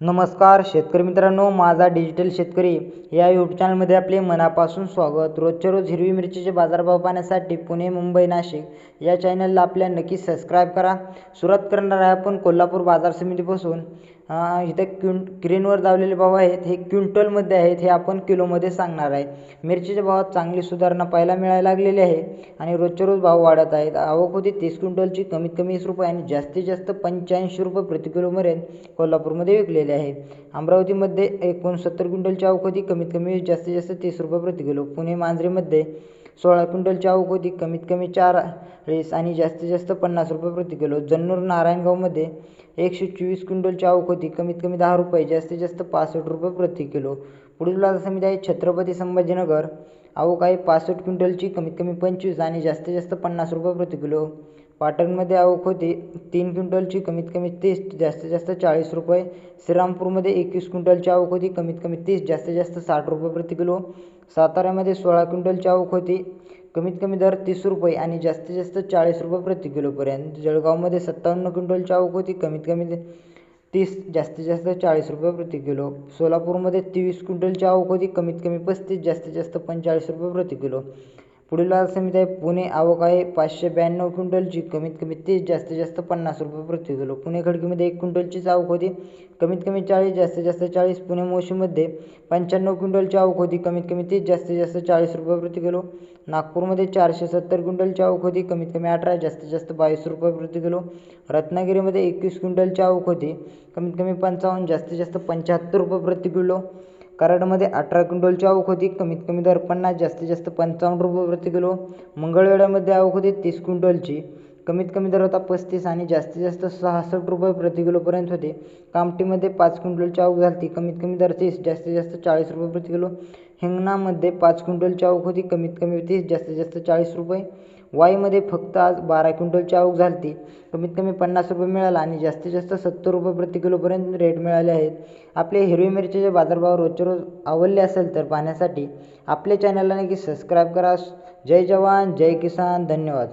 नमस्कार शेतकरी मित्रांनो माझा डिजिटल शेतकरी या यूट्यूब चॅनलमध्ये आपले मनापासून स्वागत. रोजच्या रोज हिरवी मिरचीचे बाजारभाव पाहण्यासाठी पुणे मुंबई नाशिक या चॅनलला आपल्या नक्की सबस्क्राईब करा. सुरुवात करणार आहे आपण कोल्हापूर बाजार समितीपासून. इथे क्विं क्रेनवर दावलेले भाव आहेत हे क्विंटलमध्ये आहेत हे आपण किलोमध्ये सांगणार आहे. मिरचीच्या भावात चांगली सुधारणा पाहायला मिळायला लागलेली आहे आणि रोजच्या रोज भाव वाढत आहेत. आवक होती तीस क्विंटलची कमीत कमी वीस रुपये आणि जास्तीत जास्त पंच्याऐंशी रुपये प्रति किलोपर्यंत कोल्हापूरमध्ये विकलेली आहे. अमरावतीमध्ये एकोणसत्तर क्विंटलच्या आवक कमीत कमी जास्तीत जास्त तीस रुपये प्रति किलो. पुणे मांजरीमध्ये सोळा क्विंटलच्या आवक कमीत कमी चाळीस आणि जास्तीत जास्त पन्नास रुपये प्रति किलो. जन्नूर नारायणगावमध्ये एकशे चोवीस क्विंटलची आवक होती. कमीत कमी दहा रुपये जास्तीत जास्त पासष्ट रुपये प्रति किलो. पुढील बाजार समिती आहे छत्रपती संभाजीनगर. आवक आहे पासष्ट क्विंटलची कमीत कमी पंचवीस आणि जास्तीत जास्त पन्नास रुपये प्रति किलो. पाटणमध्ये आवक होती तीन क्विंटलची कमीत कमी तीस जास्तीत जास्त चाळीस रुपये. श्रीरामपूरमध्ये एकवीस क्विंटलची आवक होती कमीत कमी तीस जास्तीत जास्त साठ रुपये प्रति किलो. साताऱ्यामध्ये सोळा क्विंटलची आवक होती. कमीत कमी दर तीस रुपये आणि जास्तीत जास्त चाळीस रुपये प्रति किलोपर्यंत. जळगावमध्ये सत्तावन्न क्विंटलची आवक होती कमीत कमी तीस जास्तीत जास्त चाळीस रुपये प्रति किलो. सोलापूरमध्ये तेवीस क्विंटलची आवक होती कमीत कमी पस्तीस जास्तीत जास्त पंचेचाळीस रुपये प्रति किलो. पुढील बाजार समिती आहे. पुणे आवक आहे. पाचशे ब्याण्णव क्विंटलची. कमीत कमी तीस जास्तीत जास्त पन्नास रुपये प्रति किलो. पुणे खडकीमध्ये एक क्विंटलचीच आवक होती. कमीत कमी चाळीस जास्तीत जास्त चाळीस. पुणे मोशीमध्ये पंच्याण्णव क्विंटलची आवक होती. कमीत कमी तीस जास्तीत जास्त चाळीस रुपये प्रति किलो. नागपूरमध्ये चारशे सत्तर क्विंटलची आवक होती. कमीत कमी अठरा जास्तीत जास्त बावीस रुपये प्रति किलो. रत्नागिरीमध्ये एकवीस क्विंटलची आवक होती. कमीत कमी पंचावन्न जास्तीत जास्त पंच्याहत्तर रुपये प्रति किलो. कराडमध्ये अठरा क्विंटलची आवक होती. कमीत कमी दर पन्नास जास्तीत जास्त पंचावन्न रुपये प्रति किलो. मंगळवेढ्यामध्ये आवक होती तीस क्विंटलची. कमीत कमी दर होता पस्तीस आणि जास्तीत जास्त सहासष्ट रुपये प्रति किलोपर्यंत होते. कामठीमध्ये पाच क्विंटलची आवक झाली कमीत कमी दर तीस जास्तीत जास्त चाळीस रुपये प्रति किलो. हिंगणामध्ये पाच क्विंटलची आवक होती. कमीत कमी तीस जास्तीत जास्त चाळीस रुपये. वाईमध्ये फक्त आज बारा क्विंटलची आवक झाली कमीत कमी पन्नास रुपये मिळाला आणि जास्तीत जास्त सत्तर रुपये प्रति किलोपर्यंत रेट मिळाले आहेत. आपले हिरवी मिरचीचे बाजारभाव रोजच्या रोज आवडले असेल तर पाहण्यासाठी आपल्या चॅनलला नक्की सबस्क्राईब करा. जय जवान जय किसान. धन्यवाद.